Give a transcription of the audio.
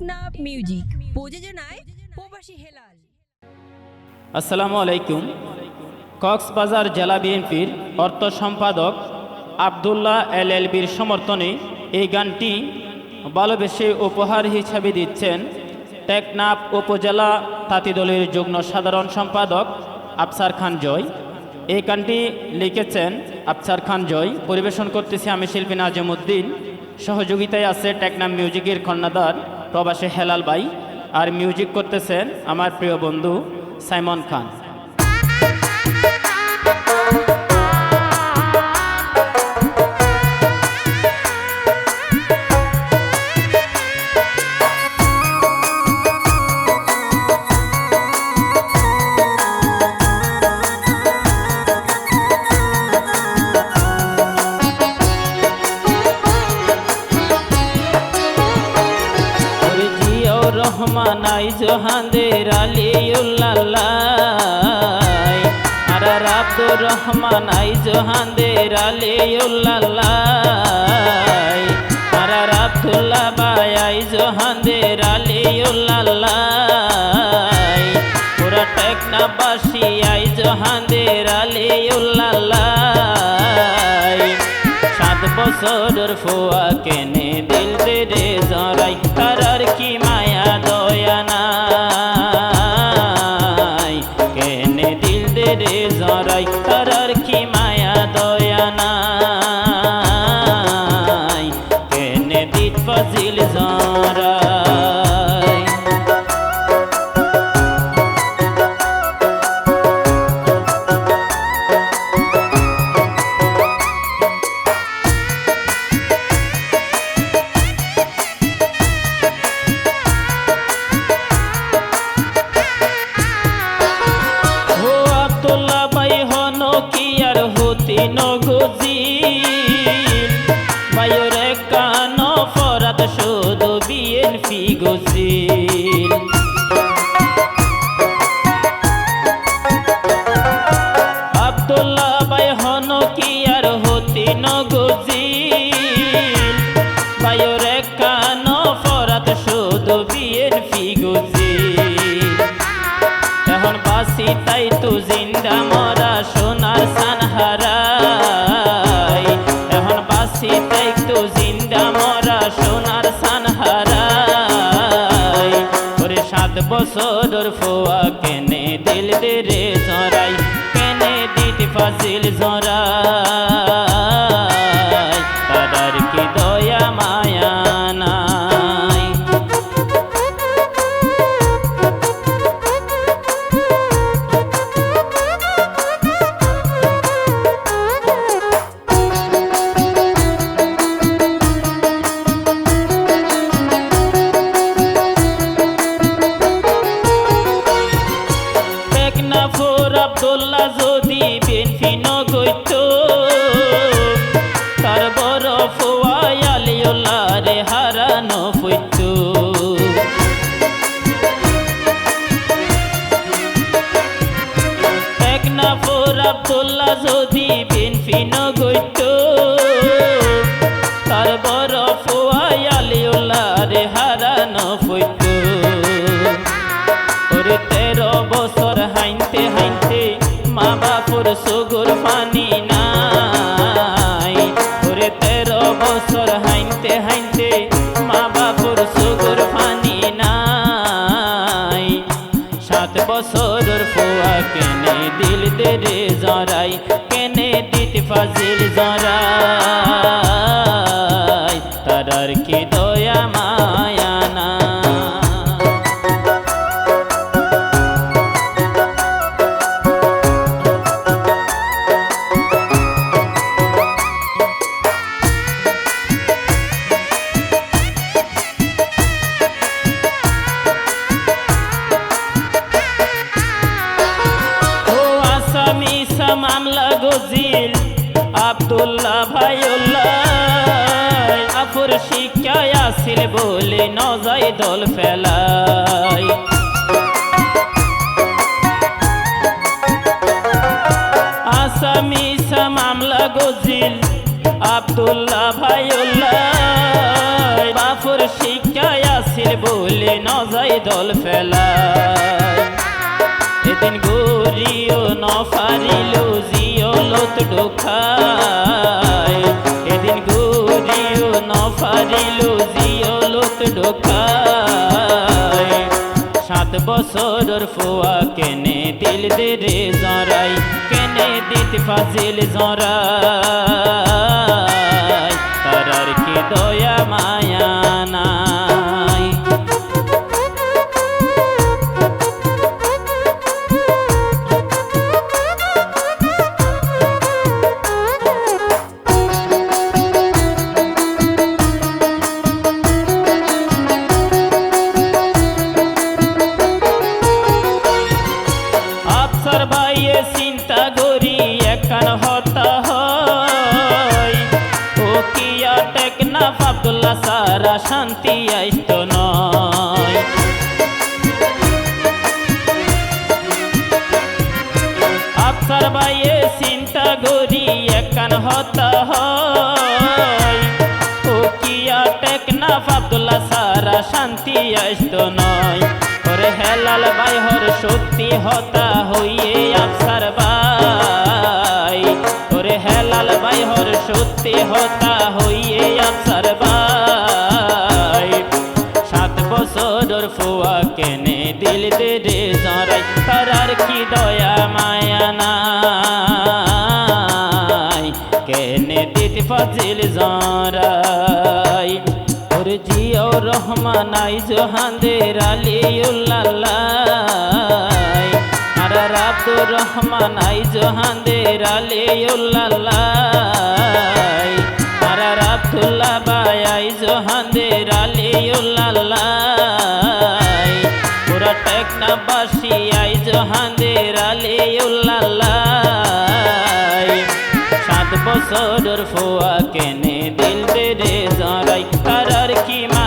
Teknaf music প্রযোজনায় প্রবাসী হেলাল আসসালামু আলাইকুম কক্সবাজার জেলা বিএনপির অর্থ সম্পাদক আবদুল্লাহ এল এলবির সমর্থনে এই গানটি ভালোবেসে উপহার হিসাবে দিচ্ছেন টেকনাফ উপজেলা তাঁতি দলের যুগ্ম সাধারণ সম্পাদক আফসার খান জয়। এই গানটি লিখেছেন আফসার খান জয়। পরিবেশন করতেছি আমি শিল্পী নাজমুদ্দিন। সহযোগিতায় আছে টেকনাম মিউজিকের কর্ণাদার প্রবাসী হেলাল ভাই আর মিউজিক করতেছেন আমার প্রিয় বন্ধু সাইমন খান। জোহানদের আলিউল্লাহ। আর আব্দুর রহমান, আই জোহানদের আলিউল্লাহ। আর আব্দুল্লাহ বাই আই জোহানদের আলিউল্লাহ। পুরা টেকনাবাসী, আই জোহানদের আলিউল্লাহ। সাত বছরের ফুয়া কেনে দিল রে জরাই তারার কি মায়া? তারার তাই জিন্দা মরা সোনার সান হারাই এখন বাসি তাই তো জিন্দা মরা সোনার সানহারাই সাত বছর ফোয়া কেনে দিল দে রে জরাই, কেনে দিতে ফাজিল জরাই। আব্দুল্লাহ যদি বেনফি নগৈত তার বড় ফোয়াই আলিউল্লাহ রে হারানো ফৈত। টেকনাফর আব্দুল্লাহ যদি সাত বছরের ফুয়া কেনে দিল দে রে জরাই, কেনে তিত ফাজিল জরাই। তারার কি দয়া মায়া? নজাই দল ফেলাই। আসামি মামলা গজিল আব্দুল্লাহ ভাইউল্লাহ। বাফুর শিক্ষায় আসিল বলে ন যাই দল ফেলায় এদিন গরিও ন ফারিল জিয়লত ঢোকায়। সাত বছরের ফুয়া কেনে দিল দে রে জরাই কেনে দিত ফাজিল জরাই। আব্দুল্লাহ সারা শান্তি আইত নয়। আফসার বাইয়ে চিন্তা করি একান হতা হয়। ও কিয়া আব্দুল্লাহ সারা শান্তি আইত নয়। ওরে হেলাল ভাই, হর সত্যি হতা হইয়ে আফসার ভাই। ওরে হেলাল ভাই, হর সত্যি হতা হইয়ে ফজিল জরাই। ওর জিও রহমান, আই জোহানদের আলিউল্লাহ আর আব্দুর রহমান, আই জোহানদের আলিউল্লাহ আর আব্দুল্লাহ বাই আই জোহানদের আলিউল্লাহ পুরা টেকনাবাসী আই জোহানদের আলিউল্লাহ সাত ফোয়া কেনে দিল দে রে জরাই। তারার কি মায়া